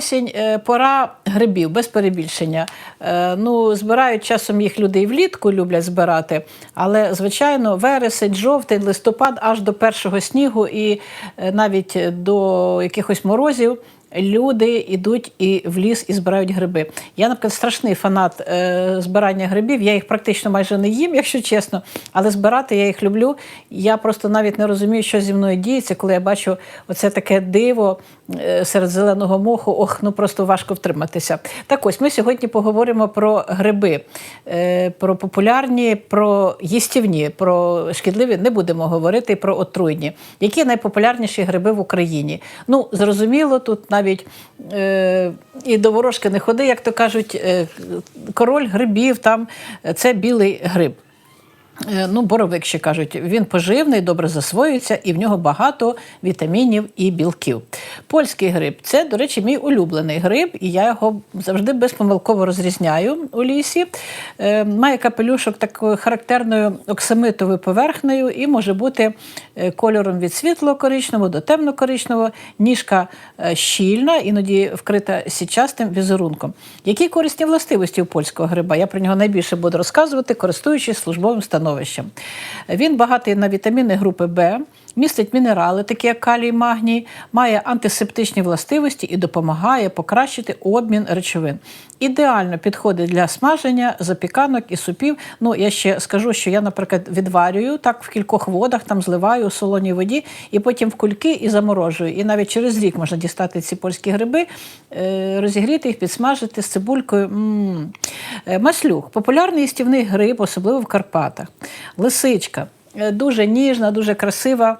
Осінь е, пора грибів, без перебільшення. Е, Ну, збирають часом їх люди і влітку люблять збирати, але звичайно, вересень, жовтень, листопад аж до першого снігу і е, навіть до якихось морозів. Люди йдуть і в ліс і збирають гриби. Я, наприклад, страшний фанат е, збирання грибів. Я їх практично майже не їм, якщо чесно. Але збирати я їх люблю. Я просто навіть не розумію, що зі мною діється, коли я бачу оце таке диво е, серед зеленого моху. Ох, ну просто важко втриматися. Так ось ми сьогодні поговоримо про гриби, е, про популярні, про їстівні, про шкідливі не будемо говорити про отруйні. Які найпопулярніші гриби в Україні? Ну, зрозуміло, тут е, і до ворожки не ходи, як то кажуть, е, король грибів там це білий гриб. Е, Ну, боровик ще кажуть, він поживний, добре засвоюється і в нього багато вітамінів і білків. Польський гриб це, до речі, мій улюблений гриб, і я його завжди безпомилково розрізняю у лісі. Е, Має капелюшок такою характерною оксамитовою поверхнею і може бути е, кольором від світло-коричневого до темно-коричневого, ніжка щільна, іноді вкрита січастим візерунком. Які корисні властивості у польського гриба? Я про нього найбільше буду розказувати, користуючись службовим становищем. Він багатий на вітаміни групи Б, містить мінерали, такі як калій, магній, має антисептичні властивості і допомагає покращити обмін речовин. Ідеально підходить для смаження, запіканок і супів. Ну, я ще скажу, що я, наприклад, відварюю так в кількох водах, там зливаю у солоній воді, і потім в кульки і заморожую. І навіть через рік можна дістати ці польські гриби, е, розігріти їх, підсмажити з цибулькою. М. Е, Маслюк популярний їстівний гриб, особливо в Карпатах. Лисичка дуже ніжна, дуже красива.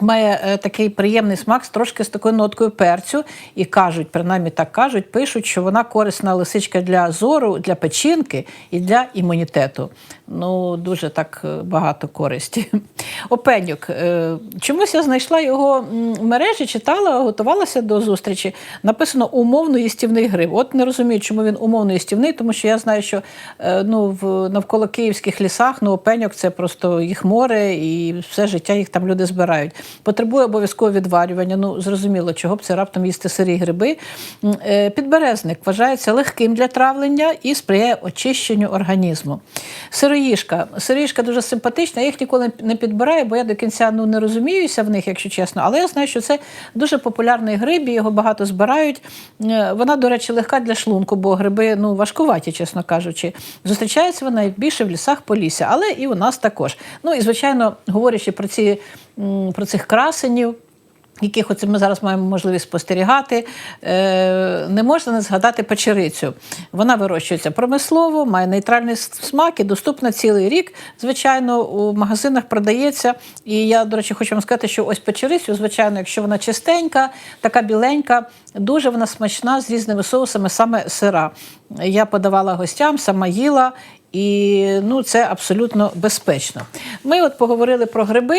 Має е, такий приємний смак, з трошки з такою ноткою перцю, і кажуть, принаймні так кажуть, пишуть, що вона корисна лисичка для зору, для печінки і для імунітету. Ну, дуже так е, багато користі. Опенюк. Е, Чомусь я знайшла його в мережі, читала, готувалася до зустрічі. Написано умовно їстівний гриб. От не розумію, чому він умовно їстівний, тому що я знаю, що ну, в навколо київських лісах ну, опеньок це просто їх море, і все життя їх там люди збирають. Потребує обов'язково відварювання. Ну, зрозуміло, чого б це раптом їсти сирі гриби. Е, Підберезник вважається легким для травлення і сприяє очищенню організму. Сироїжка. Сироїжка дуже симпатична. Я їх ніколи не підбираю, бо я до кінця ну, не розуміюся в них, якщо чесно. Але я знаю, що це дуже популярний гриб, і його багато збирають. Е, Вона, до речі, легка для шлунку, бо гриби ну, важкуваті, чесно кажучи. Зустрічається вона більше в лісах Полісся, але і у нас також. Ну і звичайно, говорячи про ці про цих красенів. Яких оце ми зараз маємо можливість спостерігати, е, не можна не згадати печерицю. Вона вирощується промислово, має нейтральний смак і доступна цілий рік. Звичайно, у магазинах продається. І я, до речі, хочу вам сказати, що ось печерицю, звичайно, якщо вона чистенька, така біленька, дуже вона смачна з різними соусами, саме сира. Я подавала гостям, сама їла. І ну, це абсолютно безпечно. Ми от поговорили про гриби,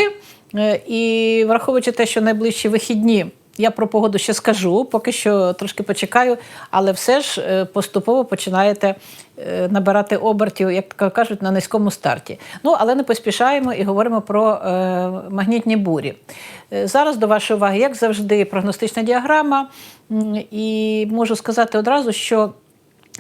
е, і враховуючи те, що найближчі вихідні. Я про погоду ще скажу, поки що трошки почекаю, але все ж е, поступово починаєте е, набирати обертів, як кажуть, на низькому старті. Ну, але не поспішаємо і говоримо про магнітні бурі. Зараз до вашої уваги, як завжди, прогностична діаграма. І можу сказати одразу, що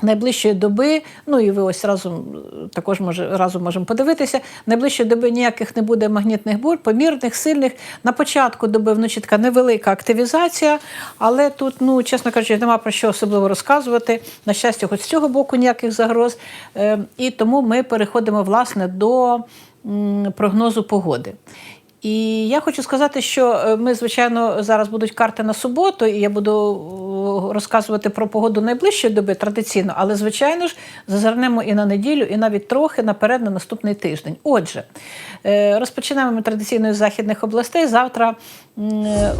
Найближчої доби, ну і ви ось разом також може разом можемо подивитися. Найближчої доби ніяких не буде магнітних бур, помірних, сильних. На початку доби вночі така невелика активізація, але тут, ну чесно кажучи, нема про що особливо розказувати. На щастя, хоч з цього боку ніяких загроз. Е, І тому ми переходимо власне до прогнозу погоди. І я хочу сказати, що е, ми, звичайно, зараз будуть карти на суботу, і я буду розказувати про погоду найближчої доби традиційно, але, звичайно ж, зазирнемо і на неділю, і навіть трохи наперед на наступний тиждень. Отже, е, розпочинаємо ми традиційно з західних областей. Завтра е,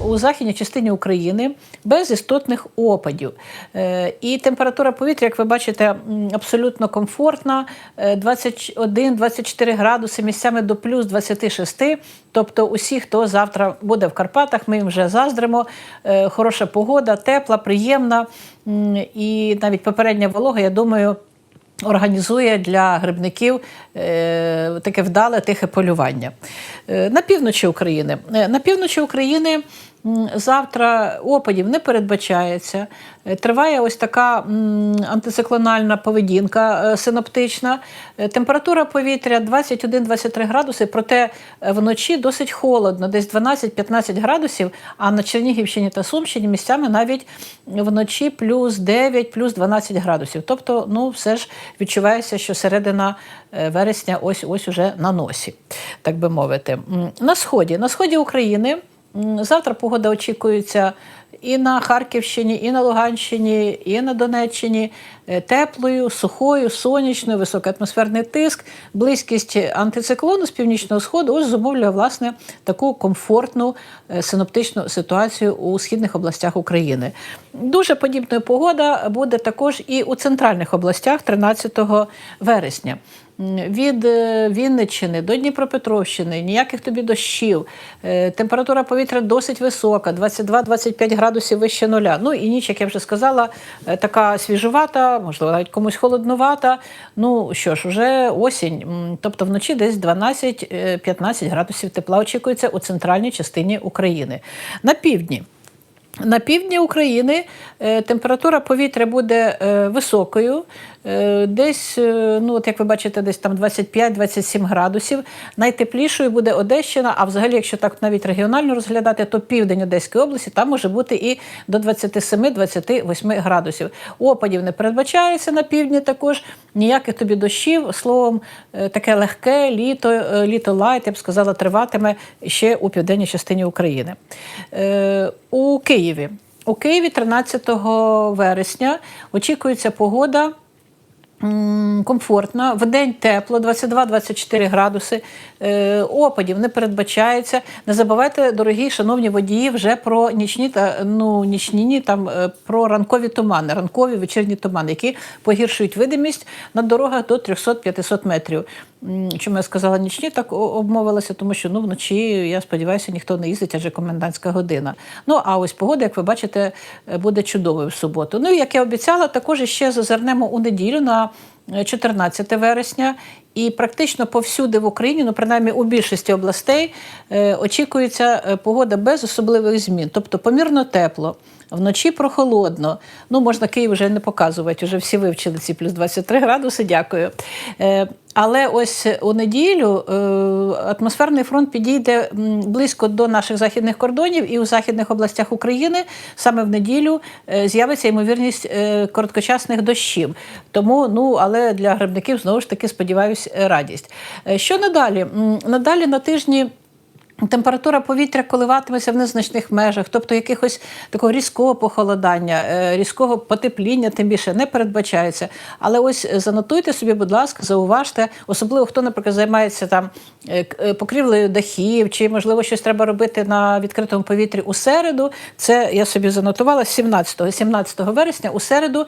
у західній частині України без істотних опадів. Е, І температура повітря, як ви бачите, абсолютно комфортна: е, 21-24 градуси, місцями до плюс 26. Тобто, усі, хто завтра буде в Карпатах, ми їм вже заздримо. Е, Хороша погода, тепла, приємна. І навіть попередня волога, я думаю. Організує для грибників е, таке вдале тихе полювання. Е, на півночі України. Е, на півночі України Завтра опадів не передбачається. Е, Триває ось така антициклональна поведінка е, синоптична. Е, Температура повітря 21-23 градуси, проте вночі досить холодно, десь 12-15 градусів, а на Чернігівщині та Сумщині місцями навіть вночі плюс 9, плюс 12 градусів. Тобто, ну, все ж відчувається, що середина вересня ось ось уже на носі, так би мовити. На сході, на сході України. Завтра погода очікується і на Харківщині, і на Луганщині, і на Донеччині е, теплою, сухою, сонячною, високоатмосферний тиск, близькість антициклону з північного сходу ось зумовлює власне таку комфортну е, синоптичну ситуацію у східних областях України. Дуже подібна погода буде також і у центральних областях 13 вересня. Від е, Вінниччини до Дніпропетровщини ніяких тобі дощів. Е, Температура повітря досить висока, 22-25 градусів вище нуля. Ну і ніч, як я вже сказала, е, така свіжувата, можливо, навіть комусь холоднувата. Ну що ж, уже осінь, тобто вночі десь 12-15 градусів тепла очікується у центральній частині України. На півдні. На півдні України температура повітря буде високою, десь, е, ну от як ви бачите, десь там 25-27 градусів. Найтеплішою буде Одещина, а взагалі, якщо так навіть регіонально розглядати, то південь Одеської області там може бути і до 27-28 градусів. Опадів не передбачається на півдні також, ніяких тобі дощів. Словом, е, таке легке літо, е, літо лайт, я б сказала, триватиме ще у південній частині України. Е, У Києві. У Києві 13 вересня очікується погода. М, Комфортна, в день тепло, 22-24 градуси. Е, опадів не передбачається. Не забувайте, дорогі шановні водії, вже про нічні та ну нічні ні, там е, про ранкові тумани, ранкові вечірні тумани, які погіршують видимість на дорогах до 300-500 метрів. Чому я сказала нічні, так обмовилася, тому що ну вночі я сподіваюся, ніхто не їздить, адже комендантська година. Ну а ось погода, як ви бачите, е, буде чудовою в суботу. Ну і як я обіцяла, також ще зазирнемо у неділю на е, 14 вересня. І практично повсюди в Україні, ну принаймні у більшості областей, е, очікується е, погода без особливих змін, тобто помірно тепло. Вночі прохолодно. Ну, можна Київ вже не показувати, вже всі вивчили ці плюс 23 градуси, дякую. Але ось у неділю е, атмосферний фронт підійде близько до наших західних кордонів, і у західних областях України саме в неділю е, з'явиться ймовірність е, короткочасних дощів. Тому, ну, але для грибників знову ж таки сподіваюсь, е, радість. Що надалі? Надалі на тижні. Температура повітря коливатиметься в незначних межах, тобто якихось такого різкого похолодання, е, різкого потепління, тим більше не передбачається. Але ось занотуйте собі, будь ласка, зауважте, особливо хто, наприклад, займається там е, е, покрівлею дахів, чи можливо щось треба робити на відкритому повітрі у середу. Це я собі занотувала 17-17 вересня у середу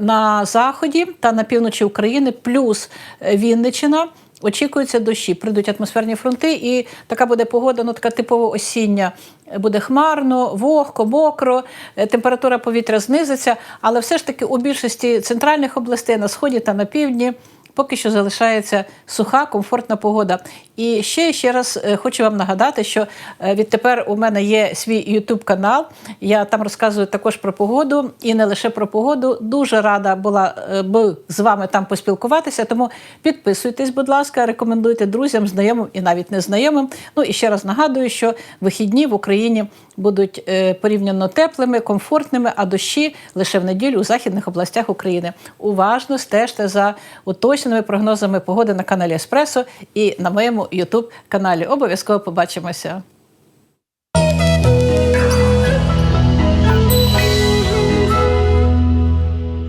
на заході та на півночі України, плюс Вінничина. Очікуються дощі, прийдуть атмосферні фронти, і така буде погода, ну така типово осіння. Буде хмарно, вогко, мокро, е, температура повітря знизиться, але все ж таки у більшості центральних областей на сході та на півдні поки що залишається суха, комфортна погода. І ще ще раз е, хочу вам нагадати, що е, відтепер у мене є свій YouTube канал. Я там розказую також про погоду і не лише про погоду. Дуже рада була е, би з вами там поспілкуватися. Тому підписуйтесь, будь ласка, рекомендуйте друзям, знайомим і навіть незнайомим. Ну і ще раз нагадую, що вихідні в Україні будуть порівняно теплими, комфортними, а дощі лише в неділю у західних областях України. Уважно стежте за уточненими прогнозами погоди на каналі Еспресо і на моєму YouTube каналі. Обов'язково побачимося.